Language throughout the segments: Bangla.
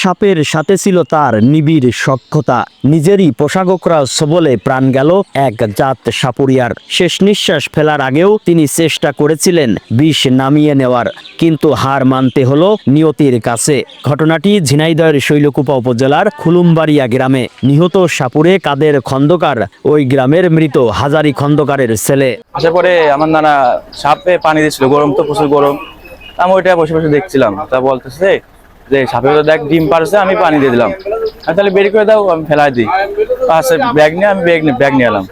সাপের সাথে ছিল তার নিবিড় সক্ষতা নিজেরই পোশাককরা সবলে প্রাণ গেল এক জাত সাপুরিয়ার। শেষ নিঃশ্বাস ফেলার আগেও তিনি চেষ্টা করেছিলেন বিষ নামিয়ে নেওয়ার, কিন্তু হার মানতে হলো নিয়তির কাছে। ঘটনাটি ঝিনাইদয়ের শৈলকুপা উপজেলার খুলুমবাড়িয়া গ্রামে। নিহত সাপুরে কাদের খন্দকার, ওই গ্রামের মৃত হাজারি খন্দকারের ছেলে। আসার পরে আমার নানা সাপে পানি দিচ্ছিল গরম তো প্রচুর গরম। আমি ওইটা বসে বসে দেখছিলাম। তা বলতেছে যে সাপে তো দেখ, ডিম পারছে, আমি পানি দিয়ে দিলাম। আমি তাহলে বের করে দাও, আমি ফেলাই দিই। আচ্ছা ব্যাগ নিয়ে, আমি ব্যাগ নিয়ে ব্যাগ নিয়ে এলাম।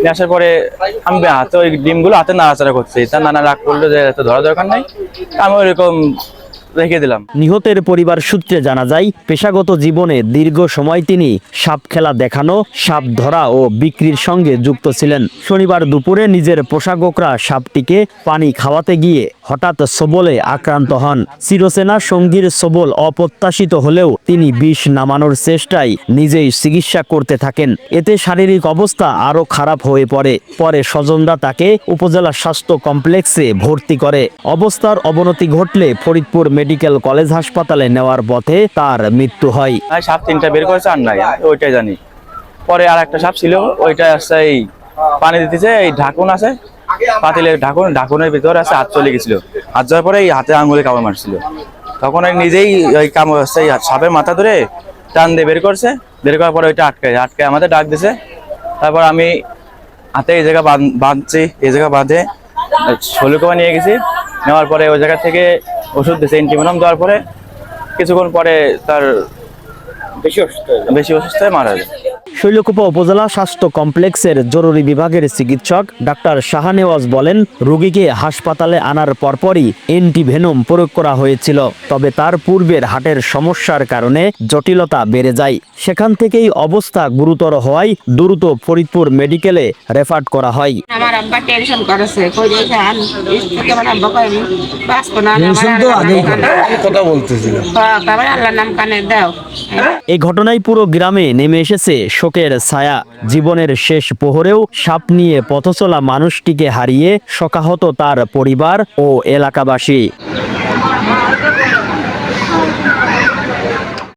নিয়ে আসার পরে আমি হাতে ওই ডিমগুলো হাতে নাড়াচাড়া করছি। তা নানা রাগ করল যে, এত ধরা দরকার নাই? আমি ওইরকম রেখে দিলাম। নিহতের পরিবার সূত্রে জানা যায়, পেশাগত জীবনে দীর্ঘ সময় তিনি সাপ খেলা দেখানো, সাপ ধরা ও বিক্রির সঙ্গে যুক্ত ছিলেন। শনিবার দুপুরে নিজের পোশাককরা সাপটিকে পানি খাওয়াতে গিয়ে হঠাৎ সবলে আক্রান্ত হন। চিরসেনা সঙ্গীর সবল অপ্রত্যাশিত হলেও তিনি বিষ নামানোর চেষ্টায় নিজেই চিকিৎসা করতে থাকেন। এতে শারীরিক অবস্থা আরও খারাপ হয়ে পড়ে। পরে স্বজনরা তাকে উপজেলা স্বাস্থ্য কমপ্লেক্সে ভর্তি করে। অবস্থার অবনতি ঘটলে ফরিদপুর মেডিকেল কলেজ হাসপাতালে নেওয়ার পথে তার মৃত্যু হয়। সাপ তিনটা বের করেছে, আর নাই, ওইটাই জানি। পরে আর একটা সাপ ছিল, ওইটা আসছে এই পানি দিতেছে, এই ঢাকুন আছে, পাতিলের ঢাকুন, ঢাকুনের ভিতরে আছে, হাত চলে গেছিল। হাত যাওয়ার পরে এই হাতে আঙুলে কামড় মারছিল। তখন নিজেই ওই কামড় এই সাপের মাথা ধরে টান দিয়ে বের করছে। বের করার পরে ওইটা আটকায় আটকায় আমাদের ডাক দিছে। তারপর আমি হাতে এই জায়গা বাঁধ- বাঁধছি, এই জায়গা বাঁধে শৈলকুমা নিয়ে গেছি। নেওয়ার পরে ওই জায়গা থেকে ওষুধ দিয়েছে এন্টিমোনাম দেওয়ার পরে কিছুক্ষণ পরে তার বেশি অসুস্থ বেশি অসুস্থ হয়ে মারা যায়। শৈলকুপা উপজেলা স্বাস্থ্য কমপ্লেক্সের জরুরি বিভাগের চিকিৎসক ডাক্তার শাহানেওয়াজ বলেন রোগীকে হাসপাতালে আনার পরপরই অ্যান্টিভেনম প্রয়োগ করা হয়েছিল তবে তার পূর্বের হাটের সমস্যার কারণে জটিলতা বেড়ে যায়। সেখান থেকেই অবস্থা গুরুতর হওয়ায় দ্রুত ফরিদপুর মেডিকেলে রেফার করা হয়। আমার আব্বা টেনশন করেছে কই দিয়েছে আন থেকে আমার আব্বা কই বাঁচবো না টেনশন তো আল্লাহর আগেই নাম করে কানে- কথা বলতেছিল। তারপরে আল্লাহর নাম কানে দাও। এই ঘটনায় পুরো গ্রামে নেমে এসেছে শোকের ছায়া জীবনের শেষ প্রহরেও সাপ নিয়ে পথচলা মানুষটিকে হারিয়ে শোকাহত তার পরিবার ও এলাকাবাসী।